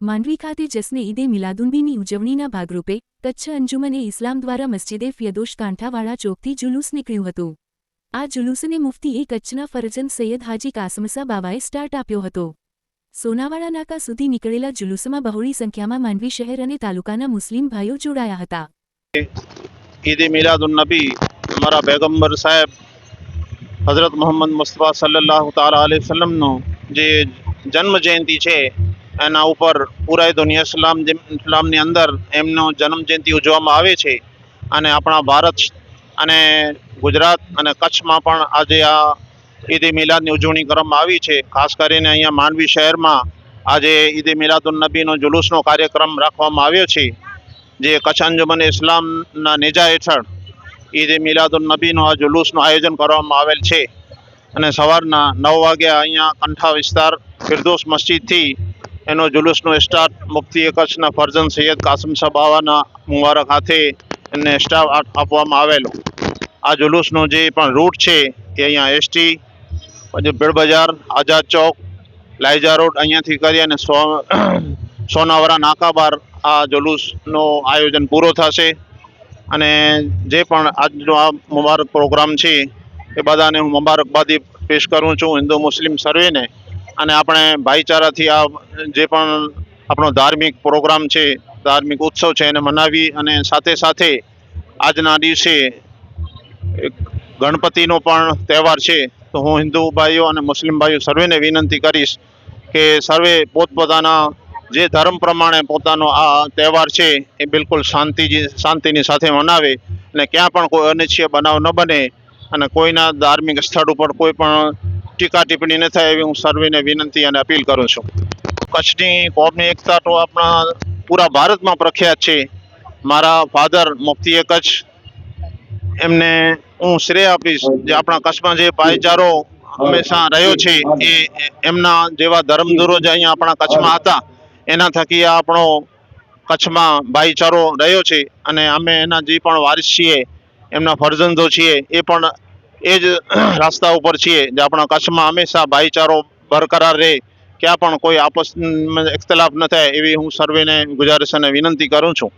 માંડવી ખાતે જશ્ને ઈદે મિલાદુનબીની ઉજવણીના ભાગરૂપે કચ્છ અંજુમને ઇસ્લામ દ્વારા મસ્જિદે ફિયદોશ કાંઠાવાળા ચોકથી જુલુસ નીકળ્યું હતું. આ જુલુસને મુફતી કચ્છના ફરજન સૈયદ હાજી કાસમસા બાવાએ સ્ટાર્ટ આપ્યો હતો. સોનાવાડા નાકા સુધી નીકળેલા જુલુસમાં બહોળી સંખ્યામાં માંડવી શહેર અને તાલુકાના મુસ્લિમ ભાઈઓ જોડાયા હતા. ઈદે મિલાદુન્નબી અમારા પેગમ્બર સાહેબ હઝરત મોહમ્મદ મુસ્તફા સલ્લાહ તાલા વસલ્લમનો જે જન્મ જયંતિ છે એના ઉપર પૂરા દુનિયા ઇસ્લામ ઇસ્લામની અંદર એમનો જન્મજયંતિ ઉજવવામાં આવે છે. અને આપણા ભારત અને ગુજરાત અને કચ્છમાં પણ આજે આ ઈદ મિલાદની ઉજવણી કરવામાં આવી છે. ખાસ કરીને અહીંયા માંડવી શહેરમાં આજે ઈદ મિલાદુન્નબીનો જુલુસનો કાર્યક્રમ રાખવામાં આવ્યો છે. જે કચ્છ અંજુમન ઇસ્લામના નેજા હેઠળ ઈદ મિલાદુન નબીનો આ જુલુસનું આયોજન કરવામાં આવેલ છે. અને સવારના નવ વાગ્યા અહીંયા કંઠા વિસ્તાર ફિરદોસ મસ્જિદથી એનો જુલુસનો સ્ટાર્ટ મુફતી કચ્છના ફરજન સૈયદ કાસમ બાવાના મુબારક હાથે એમને સ્ટાફ આપવામાં આવેલો. આ જુલુસનો જે પણ રૂટ છે એ અહીંયા એસટી પછી ભીડ બજાર, આઝાદ ચોક લાઈજા રોડ અહીંયાથી કરી અને સો સોનાવરા નાકા બાર આ જુલુસનો આયોજન પૂરો થશે. અને જે પણ આજનો આ મુબારક પ્રોગ્રામ છે એ બધાને હું મુબારકબાદી પેશ કરું છું હિન્દુ મુસ્લિમ સર્વેને. અને આપણે ભાઈચારાથી આ જે પણ આપણો ધાર્મિક પ્રોગ્રામ છે, ધાર્મિક ઉત્સવ છે એને મનાવી અને સાથે સાથે આજના દિવસે ગણપતિનો પણ તહેવાર છે. તો હું હિન્દુ ભાઈઓ અને મુસ્લિમ ભાઈઓ સર્વેને વિનંતી કરીશ કે સર્વે પોતપોતાના જે ધર્મ પ્રમાણે પોતાનો આ તહેવાર છે એ બિલકુલ શાંતિ શાંતિની સાથે મનાવે અને ક્યાં પણ કોઈ અનિચ્છીય બનાવ ન બને અને કોઈના ધાર્મિક સ્થળ ઉપર કોઈ પણ ટીકા ટિપ્પણી ન થાય એવી હું સર્વેને વિનંતી અને અપીલ કરું છું. કચ્છની કોમની એકતા તો આપણા પૂરા ભારતમાં પ્રખ્યાત છે. મારા ફાધર મુફ્તીએ કચ્છ. એમને હું શ્રેય આપીશ જે આપણા કચ્છમાં જે ભાઈચારો હંમેશા રહ્યો છે, એ એમના જેવા ધર્મધુરો જે અહીંયા આપણા કચ્છમાં હતા. એના થકી આપણો કચ્છમાં ભાઈચારો રહ્યો છે અને અમે એના જે પણ વારિસ છીએ, એમના ફરજંદો છીએ, એ પણ એ જ રસ્તા ઉપર છીએ જે આપણા કચ્છમાં હંમેશા ભાઈચારો બરકરાર રહે. ક્યાં પણ કોઈ આપસ ઇખ્તલાફ ન થાય એવી હું સર્વેને, ગુજારિશ અને વિનંતી કરું છું.